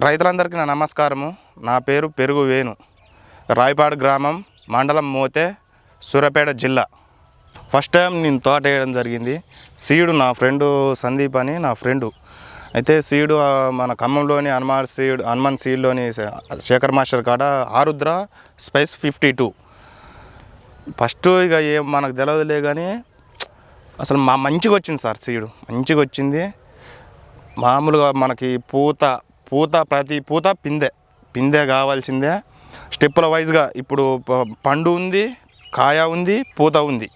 రైతులందరికీ నా నమస్కారము. నా పేరు పెరుగు వేణు. రాయపాడు గ్రామం మండలం మోతే సూరపేట జిల్లా. ఫస్ట్ టైం నేను తోట వేయడం జరిగింది. సీయుడు నా ఫ్రెండు సందీప్ అని నా ఫ్రెండు. అయితే సీయుడు మన ఖమ్మంలోని హనుమాన్ సీయుడు హనుమాన్ సీయుడులోని శేఖర్ మాస్టర్ కాడ Arudra spice fifty two. First ఇక ఏం మనకు తెలియదులే కానీ అసలు మా మంచిగా వచ్చింది సార్ సీడు. మంచిగా వచ్చింది మామూలుగా మనకి పూత పూత ప్రతి పూత పిందె. పిందె కావాల్సిందే. స్టెప్పుల వైజ్గా ఇప్పుడు ప- పండు ఉంది కాయ ఉంది పూత ఉంది.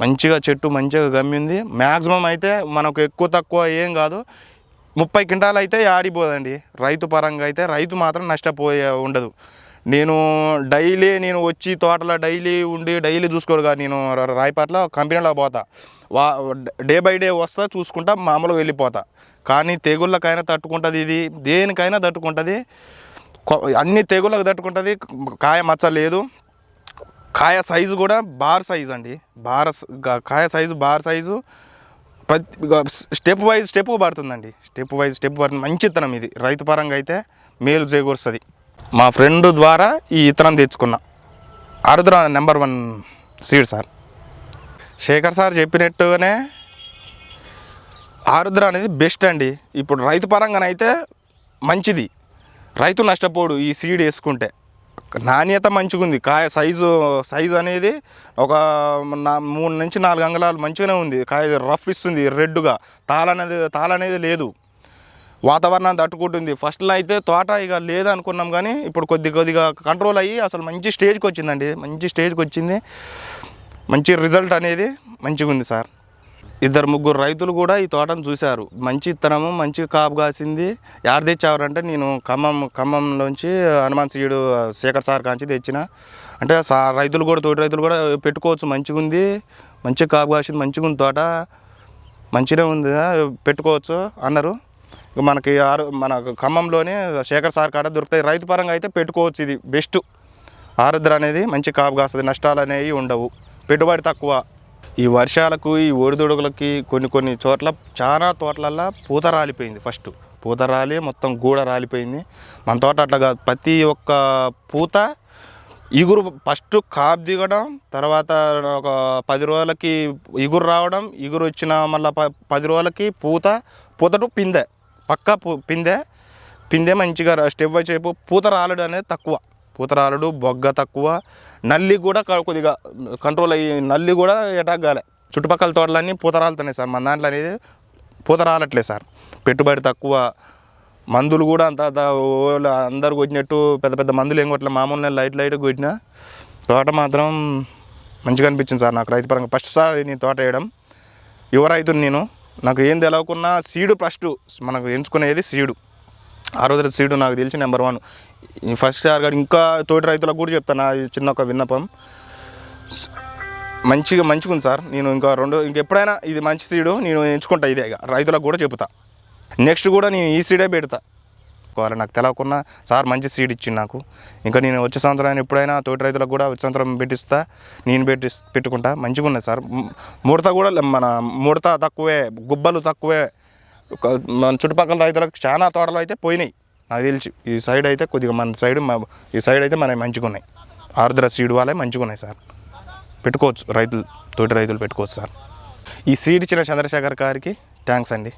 మంచిగా చెట్టు మంచిగా గమ్మి ఉంది మ్యాక్సిమం అయితే మనకు ఎక్కువ తక్కువ ఏం కాదు. ముప్పై క్వింటాలు అయితే ఆడిపోదండి. రైతు పరంగా అయితే రైతు మాత్రం నష్టపోయే ఉండదు. నేను డైలీ నేను వచ్చి తోటలో డైలీ ఉండి డైలీ చూసుకోరుగా నేను రాయపాట్ల కంపెనీలో పోతా. వా డే బై డే వస్తా చూసుకుంటా మామూలుగా వెళ్ళిపోతా. కానీ తెగుళ్ళకైనా తట్టుకుంటుంది ఇది. దేనికైనా తట్టుకుంటుంది. అన్ని తెగుళ్ళకు తట్టుకుంటుంది. కాయ మచ్చ లేదు. కాయ సైజు కూడా బార్ సైజు అండి. బార్ కాయ సైజు బార్ సైజు. ప్రతి స్టెప్ వైజ్ స్టెప్ పడుతుందండి. స్టెప్ వైజ్ స్టెప్ పడుతుంది. మంచి ఇత్తనం ఇది. రైతు పరంగా అయితే మేలు చేకూరుస్తుంది. మా ఫ్రెండ్ ద్వారా ఈ ఇత్తనం తెచ్చుకున్నా. Arudra number one seed sir. Shekhar sir చెప్పినట్టుగానే ఆరుద్ర అనేది బెస్ట్ అండి. ఇప్పుడు రైతు పరంగానైతే మంచిది. రైతు నష్టపోడు ఈ సీడ్ వేసుకుంటే. నాణ్యత మంచిగా ఉంది కాయ సైజు సైజు అనేది ఒక నా మూడు నుంచి నాలుగు అంగుళాలు మంచిగానే ఉంది. కాయ రఫ్ ఇస్తుంది రెడ్గా తాళ అనేది లేదు. వాతావరణాన్ని తట్టుకుంటుంది. ఫస్ట్లో అయితే తోట ఇక లేదనుకున్నాం కానీ ఇప్పుడు కొద్ది కొద్దిగా కంట్రోల్ అయ్యి అసలు మంచి స్టేజ్కి వచ్చిందండి. మంచి స్టేజ్కి వచ్చింది. మంచి రిజల్ట్ అనేది మంచిగా ఉంది సార్. ఇద్దరు ముగ్గురు రైతులు కూడా ఈ తోటను చూశారు. మంచి ఇత్తనము మంచి కాపు కాసింది. యాడ తెచ్చారంటే నేను ఖమ్మం ఖమ్మంలోంచి హనుమాన్ సీడు శేఖర్ సార్ కాంచి తెచ్చిన. అంటే సా రైతులు కూడా తోటి రైతులు కూడా పెట్టుకోవచ్చు. మంచిగా ఉంది. మంచి కాపు కాసింది మంచిగా ఉంది తోట. మంచిగా ఉంది పెట్టుకోవచ్చు అన్నారు. మనకి ఆరు మన ఖమ్మంలోనే శేఖర్ సార్ కాడ దొరుకుతాయి. రైతు పరంగా అయితే పెట్టుకోవచ్చు ఇది. బెస్ట్ ఆరుద్ర అనేది మంచి కాపు కాస్తుంది. నష్టాలు అనేవి ఉండవు. పెట్టుబడి తక్కువ. ఈ వర్షాలకు ఈ ఒడిదుడుగులకి కొన్ని కొన్ని చోట్ల చాలా తోటలల్లో పూత రాలిపోయింది ఫస్ట్. పూత రాలి మొత్తం గూడ రాలిపోయింది. మన తోట అట్లా కాదు. ప్రతి ఒక్క పూత ఇగురు ఫస్ట్ కాపు దిగడం తర్వాత ఒక పది రోజులకి ఇగురు రావడం ఇగురు వచ్చిన మళ్ళీ ప పది రోజులకి పూత పూతటు పిందె. పక్క పు పిందె. పిందె మంచిగా స్టెప్ బై పూత రాలడు అనేది తక్కువ. పూత రాలడు బొగ్గ తక్కువ. నల్లి కూడా కొద్దిగా కంట్రోల్ అయ్యి నల్లి కూడా ఎటాగాలి కాలే. చుట్టుపక్కల తోటలన్నీ పూత రాలుతున్నాయి సార్. మన దాంట్లో అనేది పూత రాలట్లేదు సార్. పెట్టుబడి తక్కువ. మందులు కూడా అంత అందరు కొట్టినట్టు పెద్ద పెద్ద మందులు ఏం కొట్టలే. మామూలు లైట్ లైట్ కొట్టిన. తోట మాత్రం మంచిగా అనిపించింది సార్ నాకు. రైతు పరంగా ఫస్ట్ సార్ నేను తోట వేయడం. యువ రైతుని నేను. నాకు ఏం తెలవకున్నా సీడు ఫస్ట్ మనకు ఎంచుకునేది సీడు. ఆ రోజు సీడు నాకు తెలిసి నెంబర్ వన్ ఈ ఫస్ట్ సార్ గారు ఇంకా తోటి రైతులకు కూడా చెప్తాను నా చిన్న ఒక విన్నపం. మంచిగా మంచిగా ఉంది సార్. నేను ఇంకా రెండు ఇంకెప్పుడైనా ఇది మంచి సీడు నేను ఎంచుకుంటా ఇదే ఇక. రైతులకు కూడా చెబుతా. నెక్స్ట్ కూడా నేను ఈ సీడే పెడతా. చెప్పుకోవాలి నాకు తెలవకున్నా సార్ మంచి సీడ్ ఇచ్చింది నాకు. ఇంకా నేను వచ్చే సంవత్సరం ఎప్పుడైనా తోటి రైతులకు కూడా వచ్చే సంవత్సరం పెట్టిస్తా నేను పెట్టి పెట్టుకుంటా. మంచిగా ఉన్నది సార్. ముడత కూడా మన ముడత తక్కువే గుబ్బలు తక్కువే. మన చుట్టుపక్కల రైతులకు చాలా తోటలు అయితే పోయినాయి. నాకు తెలిసి ఈ సైడ్ అయితే కొద్దిగా మన సైడ్ ఈ సైడ్ అయితే మనకి మంచిగా ఉన్నాయి. ఆర్ద్ర సీడ్ వాళ్ళే మంచిగా ఉన్నాయి సార్. పెట్టుకోవచ్చు రైతులు తోటి రైతులు పెట్టుకోవచ్చు సార్. ఈ సీడ్ ఇచ్చిన చంద్రశేఖర్ గారికి థ్యాంక్స్ అండి.